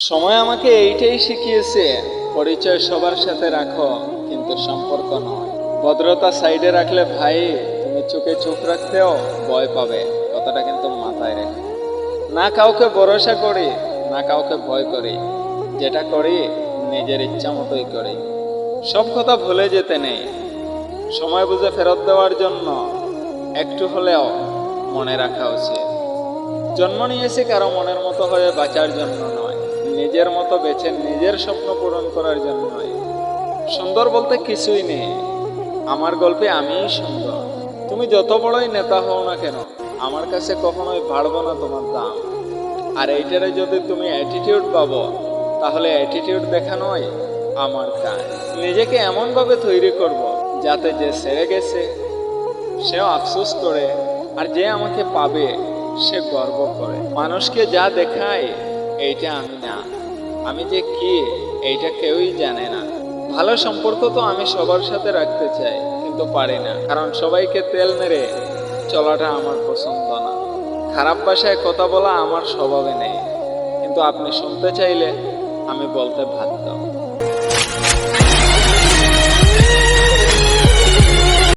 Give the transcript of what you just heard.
সময় আমাকে এইটাই শিখিয়েছে, পরিচয় সবার সাথে রাখো, কিন্তু সম্পর্ক নয়। ভদ্রতা সাইডে রাখলে ভাই, তুমি চোখে চোখ রাখতেও ভয় পাবে, কথাটা কিন্তু মাথায় রেখো। না কাউকে ভরসা করি, না কাউকে ভয় করি, যেটা করি নিজের ইচ্ছা মতোই করি। সব কথা ভুলে যেতে নেই। সময় বুঝে ফেরত দেওয়ার জন্য একটু হলেও মনে রাখা উচিত। জন্ম নিয়েছি কারও মনের মতো হয়ে বাঁচার জন্য নয়। নিজের মতো বেছে নিজের স্বপ্ন পূরণ করার জন্যই সুন্দর বলতে কিছুই নেই। আমার গল্পে আমিই সুন্দর। তুমি যত বড়ই নেতা হও না কেন, আমার কাছে কখনোই বাড়বো না তোমার দাম। আর এইটারে যদি তুমি অ্যাটিটিউড পাবো, তাহলে অ্যাটিটিউড দেখানোই আমার কাজ। নিজেকে এমনভাবে তৈরি করব, যাতে যে সেরে গেছে, সেও আফসোস করে, আর যে আমাকে পাবে, সে গর্ব করে। মানুষকে যা দেখায় এইটা আমি না। আমি যে কি, এইটা কেউই জানে না। ভালো সম্পর্ক তো আমি সবার সাথে রাখতে চাই, কিন্তু পারি না। কারণ সবাইকে তেল মেরে চলাটা আমার পছন্দ না। খারাপ ভাষায় কথা বলা আমার স্বভাবে নেই। কিন্তু আপনি শুনতে চাইলে আমি বলতে বাধ্য।